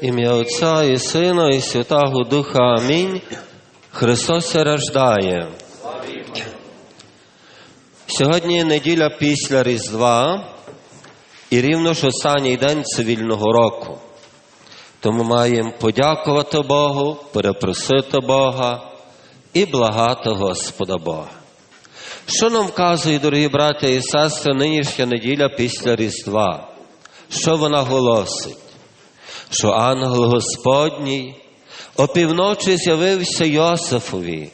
Ім'я Отця і Сина, і Святого Духа. Амінь. Христос рождає. Сьогодні неділя після Різдва і рівно ж останній день цивільного року. Тому маємо подякувати Богу, перепросити Бога і благати Господа Бога. Що нам вказує, дорогі браття і сестри, нинішня неділя після Різдва? Що вона голосить? Що ангел Господній опівночі з'явився Йосифові,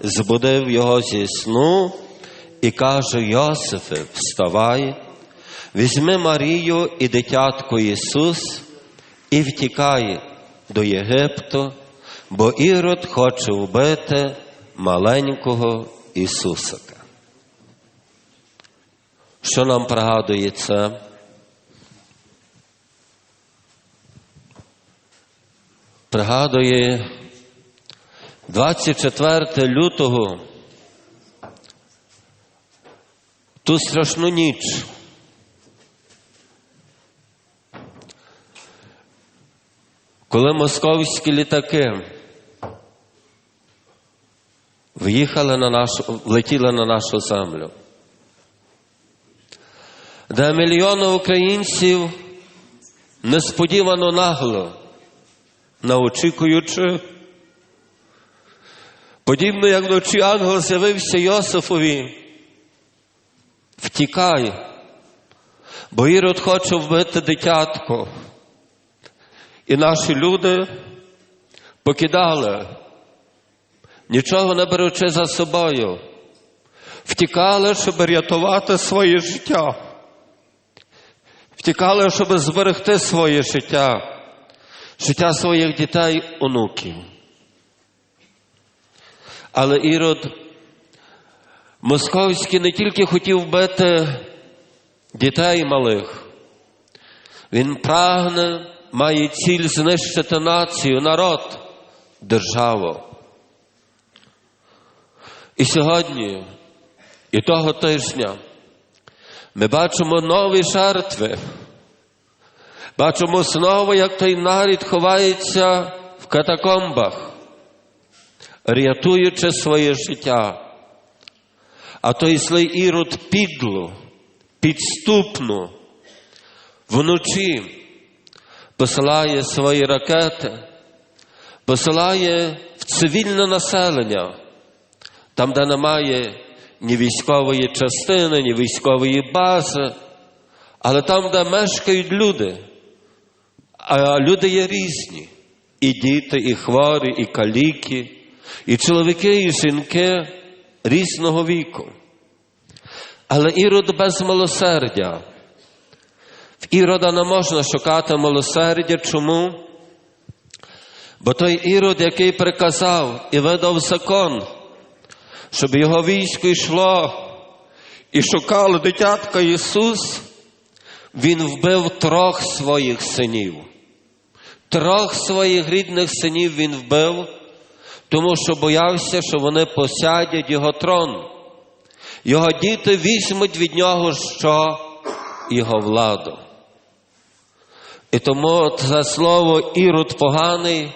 збудив його зі сну і каже: Йосифе, вставай, візьми Марію і дитятко Ісус і втікай до Єгипту, бо Ірод хоче вбити маленького Ісусика. Що нам пригадує це? Пригадує 24 лютого ту страшну ніч. Коли московські літаки в'їхали на нашу, влетіли на нашу землю, де мільйони українців несподівано нагло, наочікуючи, подібно як вночі ангел з'явився Йосифові, втікай, бо Ірод хоче вбити дитятко. І наші люди покидали, нічого не беручи за собою, втікали, щоб рятувати своє життя, втікали, щоб зберегти своє життя, життя своїх дітей, онуків. Але Ірод Московський не тільки хотів вбити дітей малих, він прагне має ціль знищити націю, народ, державу. І сьогодні, і того тижня, ми бачимо нові жертви. Бачимо знову, як той нарід ховається в катакомбах, рятуючи своє життя. А той злий ірод підло, підступно, вночі посилає свої ракети, посилає в цивільне населення, там, де немає ні військової частини, ні військової бази, але там, де мешкають люди, а люди є різні. І діти, і хворі, і каліки, і чоловіки, і жінки різного віку. Але ірод без милосердя. В Ірода не можна шукати милосердя. Чому? Бо той ірод, який приказав і видав закон, щоб його військо йшло і шукало дитятка Ісус, Він вбив трьох своїх синів. Трьох своїх рідних синів Він вбив, тому що боявся, що вони посядять його трон. Його діти візьмуть від нього що? Його владу. І тому це слово ірод поганий,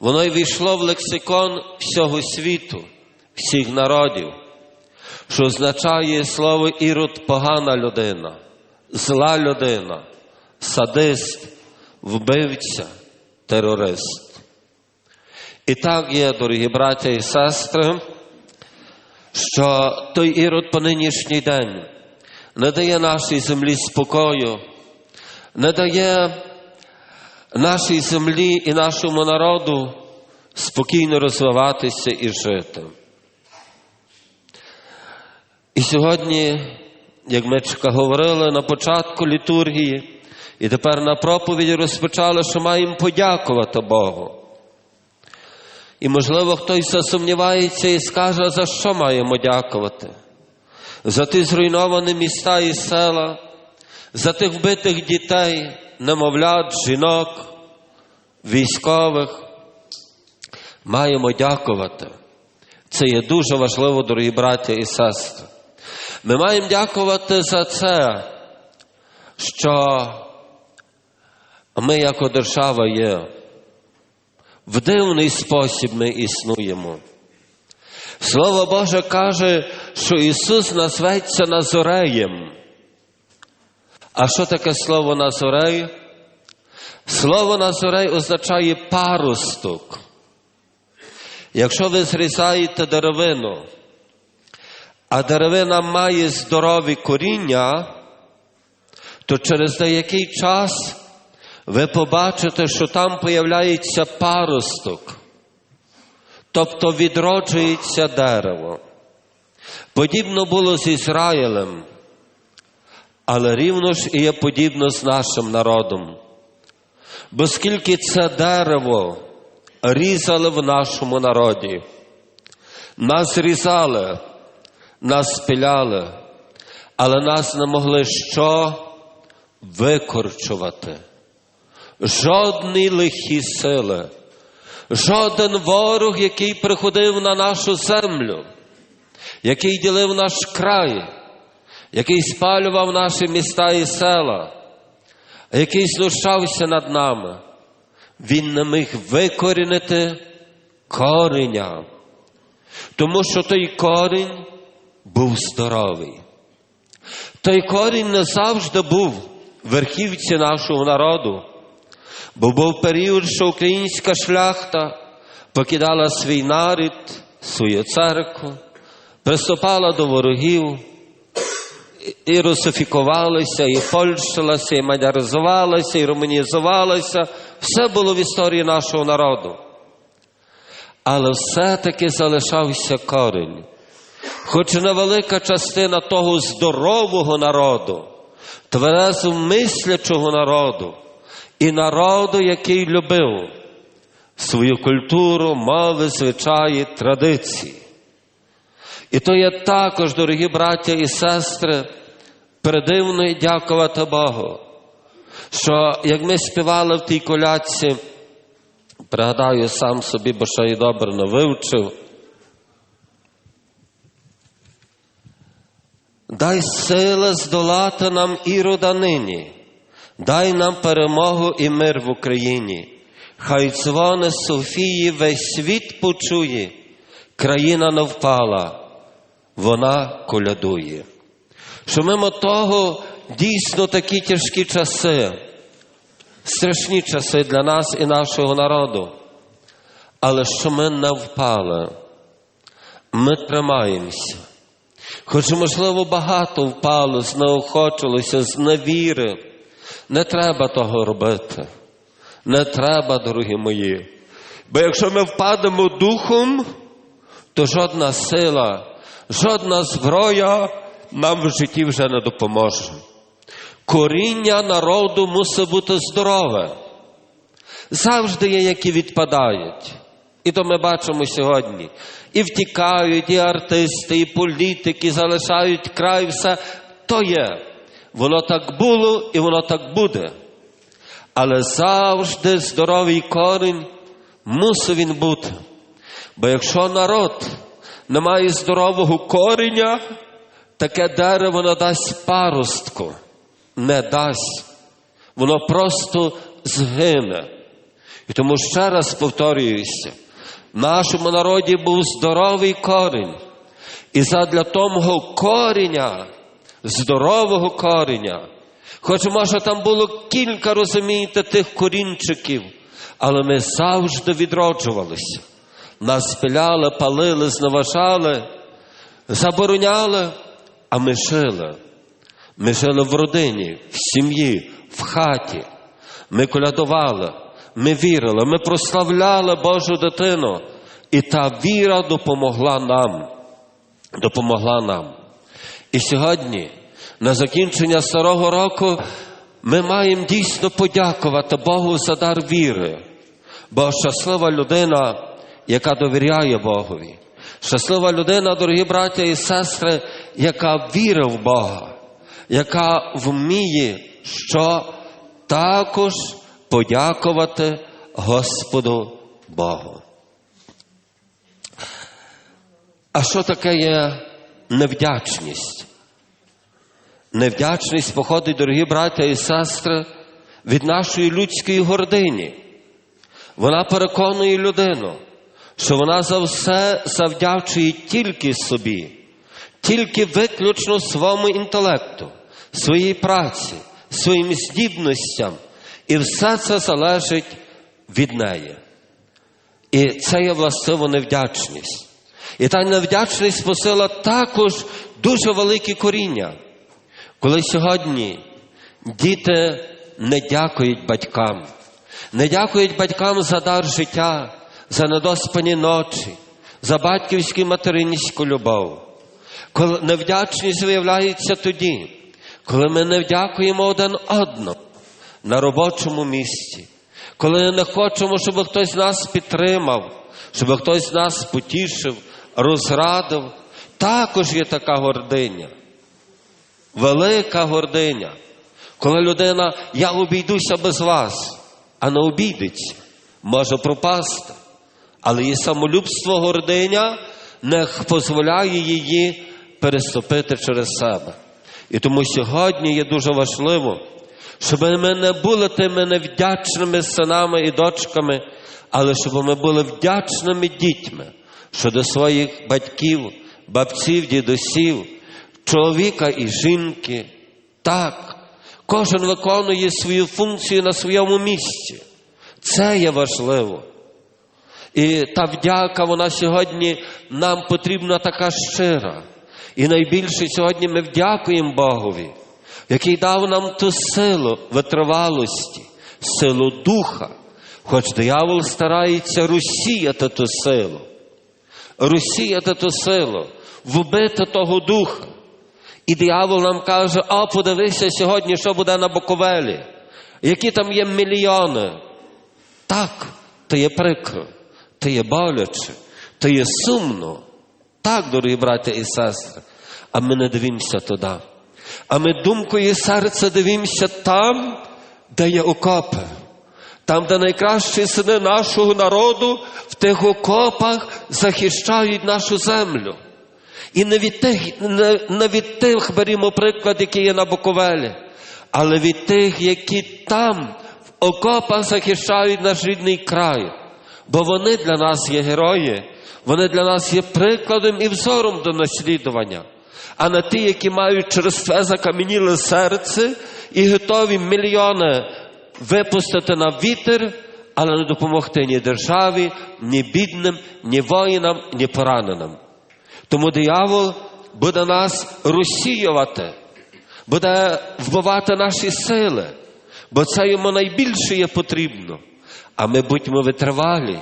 воно й війшло в лексикон всього світу, всіх народів, що означає слово ірод погана людина, зла людина, садист, вбивця, терорист. І так є, дорогі браття і сестри, що той ірод по нинішній день не дає нашій землі спокою, не дає нашій землі і нашому народу спокійно розвиватися і жити. І сьогодні, як ми говорили на початку літургії, і тепер на проповіді розпочали, що маємо подякувати Богу. І, можливо, хтось засумнівається і скаже, за що маємо дякувати? За ті зруйновані міста і села, за тих вбитих дітей, немовлят, жінок, військових. Маємо дякувати. Це є дуже важливо, дорогі браття і сестри. Ми маємо дякувати за це, що А ми, як держава, є. В дивний спосіб ми існуємо. Слово Боже каже, що Ісус назветься Назореєм. А що таке слово Назорей? Слово Назорей означає паросток. Якщо ви зрізаєте деревину, а деревина має здорові коріння, то через деякий час ви побачите, що там появляється паросток, тобто відроджується дерево. Подібно було з Ізраїлем, але рівно ж і є подібно з нашим народом. Бо скільки це дерево різали в нашому народі, нас різали, нас спиляли, але нас не могли що викорчувати. Жодні лихі сили, жоден ворог, який приходив на нашу землю, який ділив наш край, який спалював наші міста і села, який знущався над нами, він не міг викорінити кореня, тому що той корінь був здоровий. Той корінь не завжди був верхівці нашого народу, бо був період, що українська шляхта покидала свій нарід, свою церкву, приступала до ворогів, і русифікувалася, і польщилася, і мадяризувалася, і румунізувалася. Все було в історії нашого народу. Але все-таки залишався корінь. Хоч невелика частина того здорового народу, тверезо мислячого народу і народу, який любив свою культуру, мови, звичаї, традиції. І то є також, дорогі браття і сестри, придивно і дякувати Богу, що як ми співали в тій колядці, пригадаю сам собі, бо ще й добре не вивчив. Дай сили здолати нам ірода нині, дай нам перемогу і мир в Україні. Хай дзвони Софії весь світ почує, країна не впала, вона колядує. Що мимо того дійсно такі тяжкі часи, страшні часи для нас і нашого народу, але що ми не впали, ми тримаємося. Хоч, можливо, багато впало, знеохочилося, з. Не треба того робити. Не треба, дорогі мої. Бо якщо ми впадемо духом, то жодна сила, жодна зброя нам в житті вже не допоможе. Коріння народу мусить бути здорове. Завжди є, які відпадають. І то ми бачимо сьогодні. І втікають, і артисти, і політики залишають край, все то є. Воно так було і воно так буде. Але завжди здоровий корінь мусить він бути. Бо якщо народ не має здорового кореня, таке дерево не дасть паростку, не дасть. Воно просто згине. І тому ще раз повторююся, в нашому народі був здоровий корінь. І задля того коріння, здорового коріння, хоч може там було кілька, розумієте, тих корінчиків, але ми завжди відроджувалися. Нас спиляли, палили, зневажали, забороняли, а ми жили. Ми жили в родині, в сім'ї, в хаті. Ми колядували, ми вірили, ми прославляли Божу дитину. І та віра допомогла нам. Допомогла нам. І сьогодні, на закінчення старого року, ми маємо дійсно подякувати Богу за дар віри. Бо щаслива людина, яка довіряє Богові. Щаслива людина, дорогі браття і сестри, яка вірить в Бога, яка вміє, що також подякувати Господу Богу. А що таке є невдячність? Невдячність походить, дорогі браття і сестри, від нашої людської гордині. Вона переконує людину, що вона за все завдячує тільки собі, тільки виключно своєму інтелекту, своїй праці, своїм здібностям, і все це залежить від неї. І це є властиво невдячність. І та невдячність посила також дуже велике коріння. Коли сьогодні діти не дякують батькам, не дякують батькам за дар життя, за недоспані ночі, за батьківську материнську любов. Коли невдячність виявляється тоді, коли ми не вдякуємо один одному на робочому місці, коли не хочемо, щоб хтось нас підтримав, щоб хтось нас потішив, розрадив, також є така гординя. Велика гординя. Коли людина, я обійдуся без вас, а не обійдеться, може пропасти. Але її самолюбство гординя не дозволяє її переступити через себе. І тому сьогодні є дуже важливо, щоб ми не були тими невдячними синами і дочками, але щоб ми були вдячними дітьми, що до своїх батьків, бабців, дідусів, чоловіка і жінки. Так, кожен виконує свою функцію на своєму місці. Це є важливо. І та вдяка, вона сьогодні нам потрібна така щира. І найбільше сьогодні ми вдякуємо Богові, який дав нам ту силу витривалості, силу духа, хоч диявол старається розсіяти ту силу, розсіяти ту силу, вбити того духа. І диявол нам каже, а подивися сьогодні, що буде на Буковелі, які там є мільйони. Так, то є прикро, то є боляче, то є сумно. Так, дорогі браття і сестри, а ми не дивимося туди. А ми думкою і серця дивимося там, де є окопи. Там, де найкращі сини нашого народу в тих окопах захищають нашу землю. І не від тих, не, не від тих берімо приклад, який є на Буковелі, але від тих, які там в окопах захищають наш рідний край. Бо вони для нас є герої, вони для нас є прикладом і взором до наслідування. А не ті, які мають через це закам'яніле серце і готові мільйони випустити на вітер, але не допомогти ні державі, ні бідним, ні воїнам, ні пораненим. Тому диявол буде нас розсіювати, буде вбивати наші сили, бо це йому найбільше є потрібно. А ми будьмо витривалі,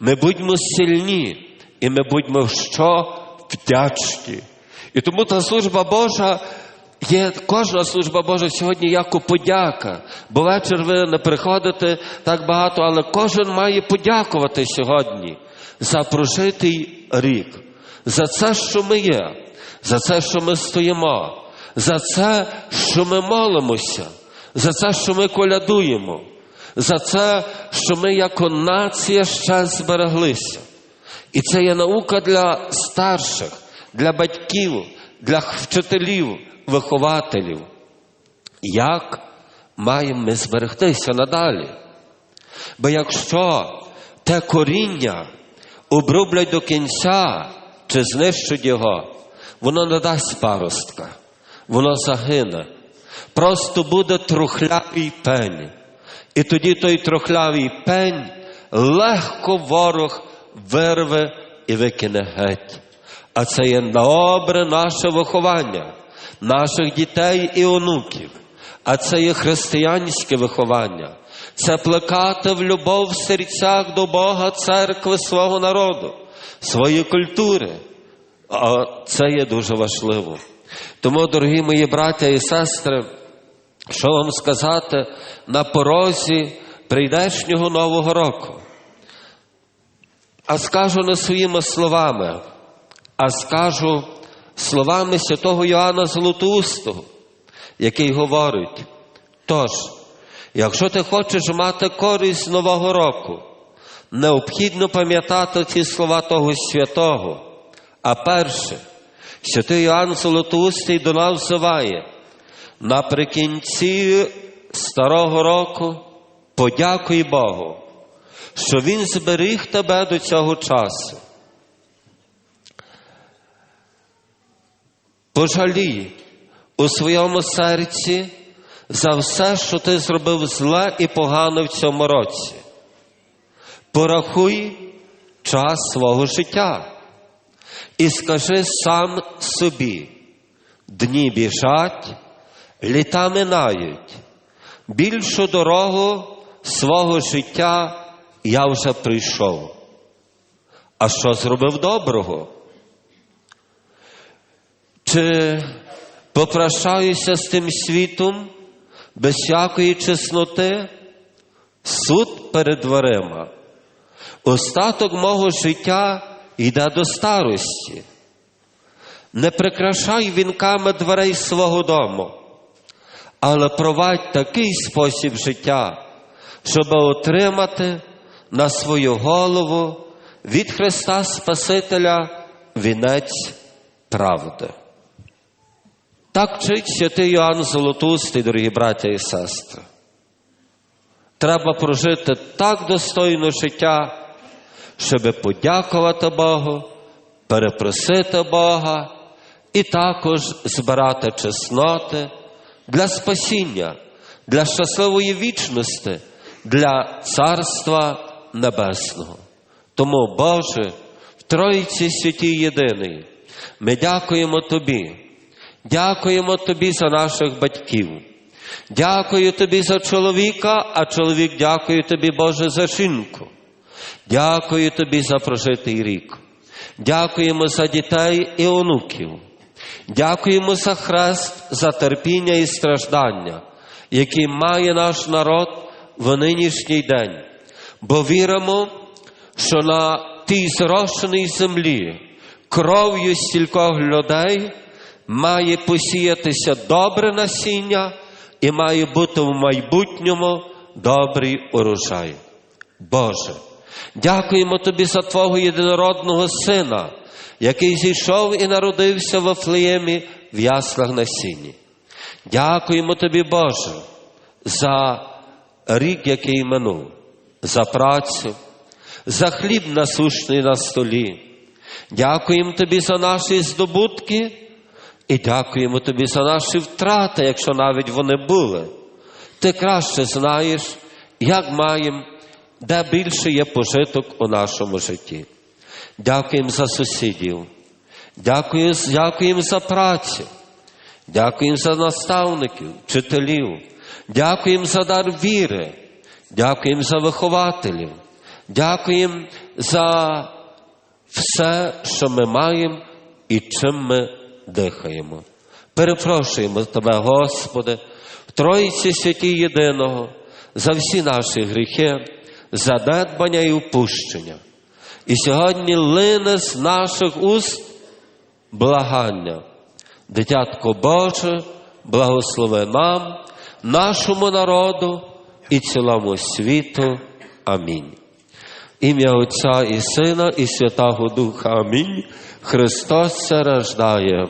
ми будьмо сильні, і ми будьмо що вдячні. І тому та служба Божа є кожна служба Божа сьогодні як подяка. Бо вечір ви не приходите так багато, але кожен має подякувати сьогодні за прожитий рік, за це, що ми є, за це, що ми стоїмо, за це, що ми молимося, за це, що ми колядуємо, за це, що ми як нація ще збереглися. І це є наука для старших, для батьків, для вчителів, вихователів. Як маємо ми зберегтися надалі? Бо якщо те коріння оброблять до кінця чи знищать його, воно не дасть паростка, воно загине. Просто буде трухлявий пень. І тоді той трухлявий пень легко ворог вирве і викине геть. А це є добре наше виховання, наших дітей і онуків. А це є християнське виховання. Це плекати в любов в серцях до Бога, церкви свого народу, своєї культури. А це є дуже важливо. Тому, дорогі мої браття і сестри, що вам сказати на порозі прийдешнього Нового року? А скажу не своїми словами, а скажу словами святого Йоанна Золотоустого, який говорить: тож, якщо ти хочеш мати користь Нового року, необхідно пам'ятати ці слова того святого. А перше, святий Йоанн Золотоустий до нас взиває, наприкінці старого року, подякуй Богу, що Він зберіг тебе до цього часу. Пожалій у своєму серці за все, що ти зробив зле і погано в цьому році. Порахуй час свого життя і скажи сам собі, дні біжать, літа минають, більшу дорогу свого життя я вже прийшов. А що зробив доброго? Чи попрощаюся з тим світом без всякої чесноти? Суд перед дверима. Остаток мого життя йде до старості. Не прикрашай вінками дверей свого дому, але провадь такий спосіб життя, щоб отримати на свою голову від Христа Спасителя вінець правди. Так вчить святий Йоанн Золотустий, дорогі браття і сестри. Треба прожити так достойне життя, щоб подякувати Богу, перепросити Бога і також збирати чесноти для спасіння, для щасливої вічності, для Царства Небесного. Тому, Боже, в Троїці святій єдиний, ми дякуємо Тобі. Дякуємо Тобі за наших батьків. Дякую Тобі за чоловіка, а чоловік дякую Тобі, Боже, за жінку. Дякую Тобі за прожитий рік. Дякуємо за дітей і онуків. Дякуємо за хрест, за терпіння і страждання, які має наш народ в нинішній день. Бо віримо, що на тій зрошеній землі кров'ю стількох людей має посіятися добре насіння і має бути в майбутньому добрий урожай. Боже, дякуємо Тобі за Твого єдинородного Сина, який зійшов і народився в Афлеємі в яслах на. Дякуємо Тобі, Боже, за рік, який минув, за працю, за хліб насущний на столі. Дякуємо Тобі за наші здобутки. І дякуємо тобі за наші втрати, якщо навіть вони були. Ти краще знаєш, як маємо, де більше є пожиток у нашому житті. Дякуємо за сусідів, дякуємо, дякуємо за працю, дякуємо за наставників, вчителів, дякуємо за дар віри, дякуємо за вихователів, дякуємо за все, що ми маємо і чим ми дихаємо. Перепрошуємо Тебе, Господи, в Троїці святі єдиного, за всі наші гріхи, за недбання і упущення. І сьогодні лине з наших уст благання. Дитятко Боже, благослови нам, нашому народу і цілому світу. Амінь. Ім'я Отця і Сина, і Святого Духа. Амінь. Христос се рождає.